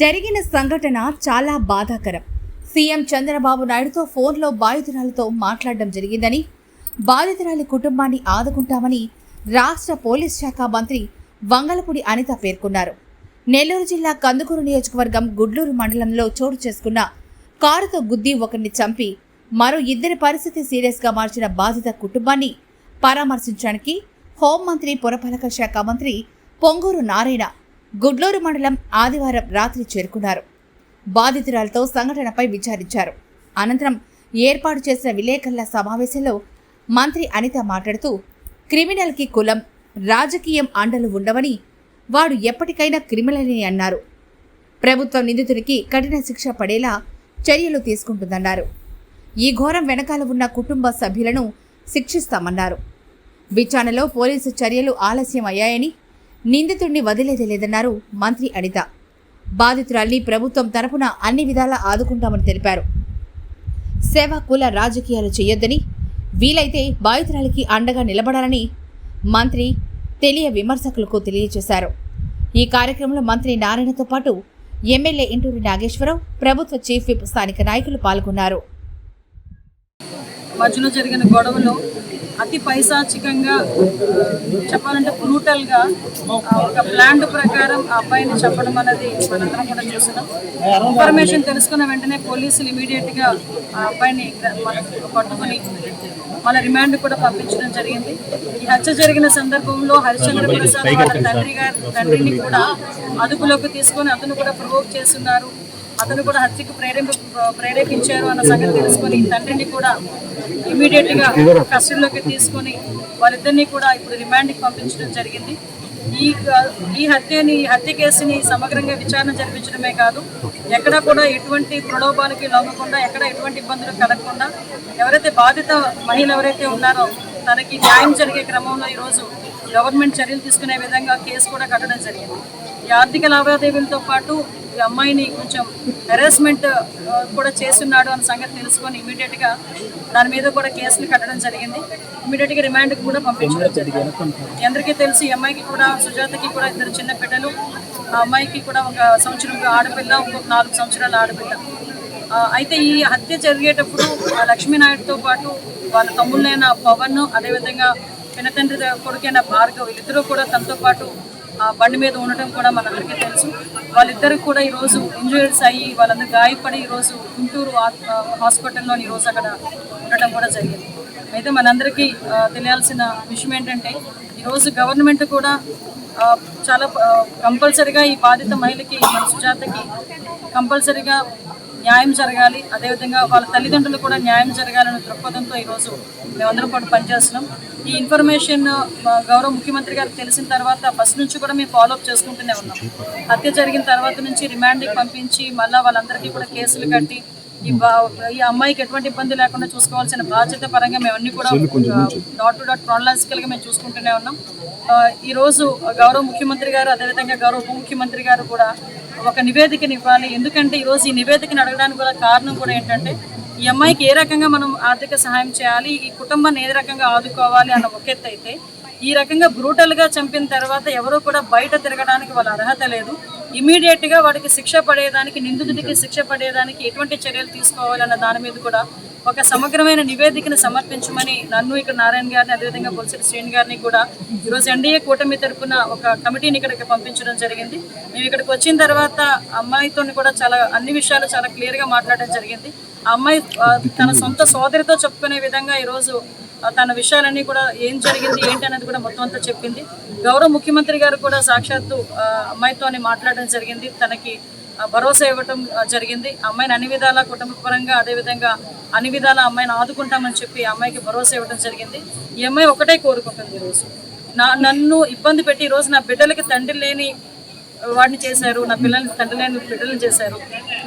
జరిగిన సంఘటన చాలా బాధాకరం. సీఎం చంద్రబాబు నాయుడుతో ఫోన్లో బాధితురాలతో మాట్లాడడం జరిగిందని బాధితురాలి కుటుంబాన్ని ఆదుకుంటామని రాష్ట్ర పోలీస్ శాఖ మంత్రి వంగలపూడి అనిత పేర్కొన్నారు. నెల్లూరు జిల్లా కందుకూరు నియోజకవర్గం గుడ్లూరు మండలంలో చోటు చేసుకున్న కారుతో గుద్ది ఒకరిని చంపి మరో ఇద్దరి పరిస్థితి సీరియస్గా మార్చిన బాధిత కుటుంబాన్ని పరామర్శించడానికి హోంమంత్రి పురపాలక శాఖ మంత్రి పొంగూరు నారాయణ గుడ్లూరు మండలం ఆదివారం రాత్రి చేరుకున్నారు. బాధితురాలతో సంఘటనపై విచారించారు. అనంతరం ఏర్పాటు చేసిన విలేకరుల సమావేశంలో మంత్రి అనిత మాట్లాడుతూ క్రిమినల్కి కులం రాజకీయం అండలు ఉండవని వాడు ఎప్పటికైనా క్రిమినల్ని అన్నారు. ప్రభుత్వం నిందితుడికి కఠిన శిక్ష పడేలా చర్యలు తీసుకుంటుందన్నారు. ఈ ఘోరం వెనకాల ఉన్న కుటుంబ సభ్యులను శిక్షిస్తామన్నారు. విచారణలో పోలీసు చర్యలు ఆలస్యం అయ్యాయని నిందితుడిని వదిలేది లేదన్నారు మంత్రి అనిత. బాధితురాల్ని ప్రభుత్వం తరపున అన్ని విధాలా ఆదుకుంటామని తెలిపారు. సేవా కుల రాజకీయాలు చేయొద్దని వీలైతే బాధితురాలికి అండగా నిలబడాలని మంత్రి తెలియ విమర్శకులకు తెలియజేశారు. ఈ కార్యక్రమంలో మంత్రి నారాయణతో పాటు ఎమ్మెల్యే ఇంటూరి నాగేశ్వరరావు ప్రభుత్వ చీఫ్ విప్ స్థానిక నాయకులు పాల్గొన్నారు. మధ్యలో జరిగిన గొడవలో అతి పైశాచికంగా చెప్పాలంటే బ్రూటల్గా ఒక ప్లాండ్ ప్రకారం ఆ అబ్బాయిని చెప్పడం అనేది మనందరం కూడా చూసినాం. ఇన్ఫర్మేషన్ తెలుసుకున్న వెంటనే పోలీసులు ఇమీడియట్గా ఆ అబ్బాయిని పట్టుకుని మన రిమాండ్ కూడా పంపించడం జరిగింది. ఈ హత్య జరిగిన సందర్భంలో హరిశ్చంద్ర ప్రసాద్ వాళ్ళ తండ్రి గారి తండ్రిని కూడా అదుపులోకి తీసుకొని అతను కూడా ప్రవోక్ చేస్తున్నారు. అతను కూడా హత్యకు ప్రేరేప ప్రేరేపించారు అన్న సంగతి తెలుసుకొని తండ్రిని కూడా ఇమీడియట్గా కస్టడీలోకి తీసుకొని వాళ్ళిద్దరిని కూడా ఇప్పుడు రిమాండ్కి పంపించడం జరిగింది. ఈ ఈ హత్యని ఈ హత్య కేసుని సమగ్రంగా విచారణ జరిపించడమే కాదు ఎక్కడ కూడా ఎటువంటి ప్రలోభాలకి లొంగకుండా ఎక్కడ ఎటువంటి ఇబ్బందులు కలగకుండా ఎవరైతే బాధిత మహిళ ఎవరైతే ఉన్నారో తనకి న్యాయం జరిగే క్రమంలో ఈరోజు గవర్నమెంట్ చర్యలు తీసుకునే విధంగా కేసు కూడా కట్టడం జరిగింది. ఈ ఆర్థిక లావాదేవీలతో పాటు ఈ అమ్మాయిని కొంచెం హెరాస్మెంట్ కూడా చేస్తున్నాడు అన్న సంగతి తెలుసుకొని ఇమీడియట్గా దాని మీద కూడా కేసులు కట్టడం జరిగింది. ఇమీడియట్గా రిమాండ్ కూడా పంపించడం జరిగింది. అందరికీ తెలుసు ఈ అమ్మాయికి కూడా సుజాతకి కూడా ఇద్దరు చిన్న బిడ్డలు ఆ అమ్మాయికి కూడా ఒక సంవత్సరం ఆడపిల్ల ఇంకొక నాలుగు సంవత్సరాల ఆడపిల్ల. అయితే ఈ హత్య జరిగేటప్పుడు ఆ లక్ష్మీనాయుడుతో పాటు వాళ్ళ తమ్ముళ్ళైన పవన్ అదేవిధంగా పినతండ్రి కొడుకైన భార్గవ్ వీళ్ళిద్దరూ కూడా తనతో పాటు బండి మీద ఉండటం కూడా మనందరికీ తెలుసు. వాళ్ళిద్దరికి కూడా ఈరోజు ఇంజురీస్ అయ్యి వాళ్ళందరూ గాయపడి ఈరోజు గుంటూరు హాస్పిటల్లో ఈరోజు అక్కడ ఉండటం కూడా జరిగింది. అయితే మనందరికీ తెలియాల్సిన విషయం ఏంటంటే ఈరోజు గవర్నమెంట్ కూడా చాలా కంపల్సరిగా ఈ బాధిత మహిళకి మన సుజాతకి కంపల్సరిగా న్యాయం జరగాలి. అదేవిధంగా వాళ్ళ తల్లిదండ్రులు కూడా న్యాయం జరగాలనే దృక్పథంతో ఈరోజు మేమందరం కూడా పనిచేస్తున్నాం. ఈ ఇన్ఫర్మేషన్ గౌరవ ముఖ్యమంత్రి గారికి తెలిసిన తర్వాత ఫస్ట్ నుంచి కూడా మేము ఫాలోఅప్ చేసుకుంటూనే ఉన్నాం. హత్య జరిగిన తర్వాత నుంచి రిమాండ్కి పంపించి మళ్ళీ వాళ్ళందరికీ కూడా కేసులు కట్టి ఈ ఈ అమ్మాయికి ఎటువంటి ఇబ్బంది లేకుండా చూసుకోవాల్సిన బాధ్యత పరంగా మేము అన్ని కూడా డాట్ టు డాట్ క్రానలాజికల్గా మేము చూసుకుంటూనే ఉన్నాం. ఆ, ఈ రోజు గౌరవ ముఖ్యమంత్రి గారు అదేవిధంగా గౌరవ ఉప ముఖ్యమంత్రి గారు కూడా ఒక నివేదికని ఇవ్వాలి ఎందుకంటే ఈరోజు ఈ నివేదికను అడగడానికి కూడా కారణం కూడా ఏంటంటే ఈ అమ్మాయికి ఏ రకంగా మనం ఆర్థిక సహాయం చేయాలి ఈ కుటుంబాన్ని ఏ రకంగా ఆదుకోవాలి అన్న ఒక ఎత్తు అయితే ఈ రకంగా బ్రూటల్గా చంపిన తర్వాత ఎవరూ కూడా బయట తిరగడానికి వాళ్ళ అర్హత లేదు. ఇమీడియట్గా వాడికి శిక్ష పడేదానికి నిందితుడికి శిక్ష పడేదానికి ఎటువంటి చర్యలు తీసుకోవాలన్న దాని మీద కూడా ఒక సమగ్రమైన నివేదికను సమర్పించమని నన్ను ఇక్కడ నారాయణ గారిని అదేవిధంగా బొలిసెట్టి శ్రేణి గారిని కూడా ఈరోజు ఎన్డీఏ కూటమి తరపున ఒక కమిటీని ఇక్కడికి పంపించడం జరిగింది. మేము ఇక్కడికి వచ్చిన తర్వాత అమ్మాయితో కూడా చాలా అన్ని విషయాలు చాలా క్లియర్గా మాట్లాడడం జరిగింది. ఆ అమ్మాయి తన సొంత సోదరితో చెప్పుకునే విధంగా ఈరోజు తన విషయాలన్నీ కూడా ఏం జరిగింది ఏంటి అనేది కూడా మొత్తం అంతా చెప్పింది. గౌరవ ముఖ్యమంత్రి గారు కూడా సాక్షాత్తు అమ్మాయితోనే మాట్లాడడం జరిగింది. తనకి భరోసా ఇవ్వటం జరిగింది. అమ్మాయిని అన్ని విధాల కుటుంబ పరంగా అదేవిధంగా అన్ని విధాల అమ్మాయిని ఆదుకుంటామని చెప్పి అమ్మాయికి భరోసా ఇవ్వడం జరిగింది. ఈ అమ్మాయి ఒకటే కోరుకుంటుంది ఈరోజు. నా నన్ను ఇబ్బంది పెట్టి ఈరోజు నా బిడ్డలకి తండ్రి లేని వాడిని చేశారు నా పిల్లల్ని తండ్రి లేని బిడ్డలను చేశారు.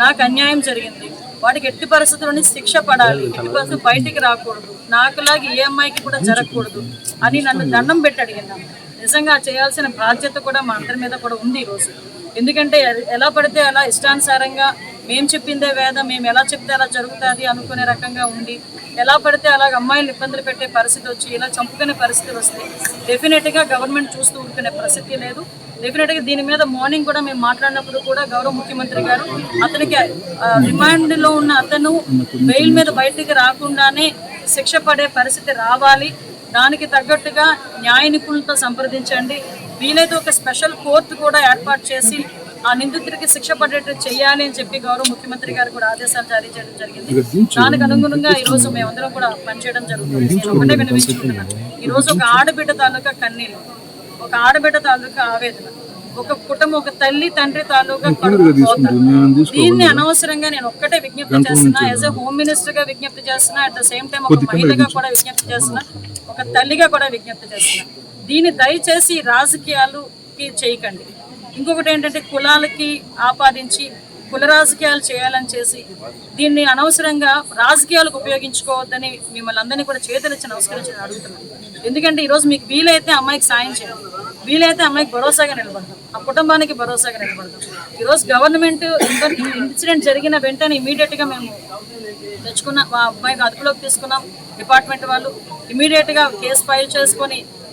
నాకు అన్యాయం జరిగింది. వాడికి ఎట్టి పరిస్థితుల్లోని శిక్ష పడాలి. ఎట్టి పరిస్థితులు బయటికి రాకూడదు. నాకులాగా ఏ అమ్మాయికి కూడా జరగకూడదు అని నన్ను దండం పెట్టి అడిగింది. నిజంగా చేయాల్సిన బాధ్యత కూడా మా అందరి మీద కూడా ఉంది ఈరోజు. ఎందుకంటే ఎ- ఎలా పడితే అలా ఇష్టానుసారంగా మేము చెప్పిందే వేదం మేము ఎలా చెప్తే అలా జరుగుతుంది అనుకునే రకంగా ఉండి ఎలా పడితే అలాగ అమ్మాయిలు ఇబ్బందులు పెట్టే పరిస్థితి వచ్చి ఇలా చంపుకునే పరిస్థితులు వస్తే డెఫినెట్గా గవర్నమెంట్ చూస్తూ ఉంటునే ప్రసక్తి లేదు. డెఫినెట్గా దీని మీద మార్నింగ్ కూడా మేము మాట్లాడినప్పుడు కూడా గౌరవ ముఖ్యమంత్రి గారు అతనికి రిమాండ్లో ఉన్న అతను బెయిల్ మీద బయటికి రాకుండానే శిక్ష పడే పరిస్థితి రావాలి. దానికి తగ్గట్టుగా న్యాయ నిపుణులతో సంప్రదించండి. వీలైతే ఒక స్పెషల్ కోర్టు కూడా ఏర్పాటు చేసి ఆ నిందితుడికి శిక్ష పడేట్టు చేయాలి అని చెప్పి గౌరవ ముఖ్యమంత్రి గారు కూడా ఆదేశాలు జారీ చేయడం జరిగింది. దానికి అనుగుణంగా ఈ రోజు మేమందరం కూడా పనిచేయడం జరుగుతుంది. నేను ఒకటే వినిపించుకుంటున్నాను ఈ రోజు ఒక ఆడబిడ్డ తాలూకా కన్నీళ్ళు ఒక ఆడబిడ్డ తాలూకా ఆవేదన. ఒక కుటుంబం ఒక తల్లి తండ్రి తాలూకా. దీన్ని అనవసరంగా నేను ఒక్కటే విజ్ఞప్తి చేస్తున్నా. యాజ్ ఎ హోమ్ మినిస్టర్గా విజ్ఞప్తి చేస్తున్నా అట్ ద సేమ్ టైం ఒక మహిళగా కూడా విజ్ఞప్తి చేస్తున్నా ఒక తల్లిగా కూడా విజ్ఞప్తి చేస్తున్నా. దీన్ని దయచేసి రాజకీయాలుకి చేయకండి. ఇంకొకటి ఏంటంటే కులాలకి ఆపాదించి కుల రాజకీయాలు చేయాలని చేసి దీన్ని అనవసరంగా రాజకీయాలకు ఉపయోగించుకోవద్దని మిమ్మల్ని అందరినీ కూడా చేతులు నమస్కరించి అడుగుతున్నాను. ఎందుకంటే ఈరోజు మీకు వీలైతే అమ్మాయికి సాయం చేయండి. వీలైతే అమ్మాయికి భరోసాగా నిలబడతాం. ఆ కుటుంబానికి భరోసాగా నిలబడతాం. ఈరోజు గవర్నమెంట్ ఇన్సిడెంట్ జరిగిన వెంటనే ఇమీడియట్గా మేము తెచ్చుకున్న మా అబ్బాయికి అదుపులోకి తీసుకున్నాం. డిపార్ట్మెంట్ వాళ్ళు ఇమీడియట్గా కేసు ఫైల్ చేసుకొని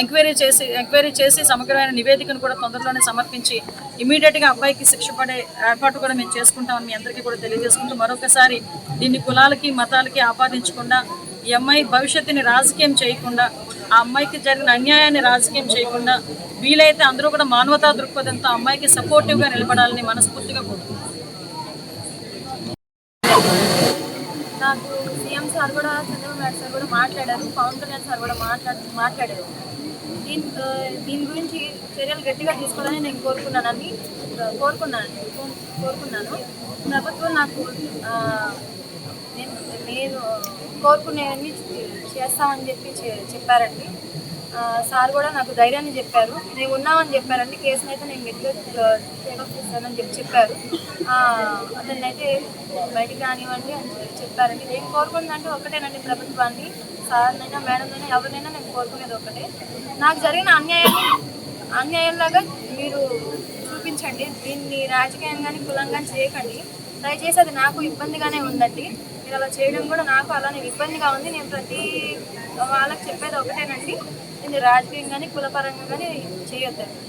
ఎంక్వైరీ చేసి ఎంక్వైరీ చేసి సమగ్రమైన నివేదికను కూడా తొందరలోనే సమర్పించి ఇమీడియట్గా అబ్బాయికి శిక్ష పడే ఏర్పాటు కూడా మేము చేసుకుంటామని మీ అందరికీ కూడా తెలియజేసుకుంటూ మరొకసారి దీన్ని కులాలకి మతాలకి ఆపాదించకుండా ఈ అమ్మాయి భవిష్యత్తుని రాజకీయం చేయకుండా ఆ అమ్మాయికి జరిగిన అన్యాయాన్ని రాజకీయం చేయకుండా వీలైతే అందరూ కూడా మానవతా దృక్పథంతో అమ్మాయికి సపోర్టివ్గా నిలబడాలని మనస్ఫూర్తిగా కోరుకుంటున్నాను. నాకు సీఎం సార్ కూడా చంద్రబాబు నాయుడు సార్ కూడా మాట్లాడారు పవన్ కళ్యాణ్ సార్ కూడా మాట్లాడు మాట్లాడారు. దీని దీని గురించి చర్యలు గట్టిగా తీసుకోవాలని నేను కోరుకున్నానని కోరుకున్నాను కో- కోరుకున్నాను. ప్రభుత్వం నాకు నేను నేను కోరుకునేవన్నీ చేస్తామని చెప్పి చె- చెప్పారండి. సార్ కూడా నాకు ధైర్యాన్ని చెప్పారు. నేను ఉన్నామని చెప్పారండి. కేసుని అయితే నేను గట్టిగా చేస్తానని చెప్పి చెప్పారు. అతన్ని అయితే బయటికి రానివ్వండి అని చెప్పారండి. నేను కోరుకుందంటే ఒకటేనండి ప్రభుత్వాన్ని. సార్నైనా మేడంనైనా ఎవరినైనా నేను కోరుకునేది ఒకటే. నాకు జరిగిన అన్యాయాన్ని అన్యాయంలాగా మీరు చూపించండి. దీన్ని రాజకీయంగాని కులంగాని చేయకండి. దయచేసి అది నాకు ఇబ్బందిగానే ఉందండి. మీరు అలా చేయడం కూడా నాకు అలానే ఇబ్బందిగా ఉంది. నేను ప్రతి వాళ్ళకి చెప్పేది ఒకటేనండి. నేను రాజకీయం కానీ కులపరంగా కానీ చేయొద్దండి.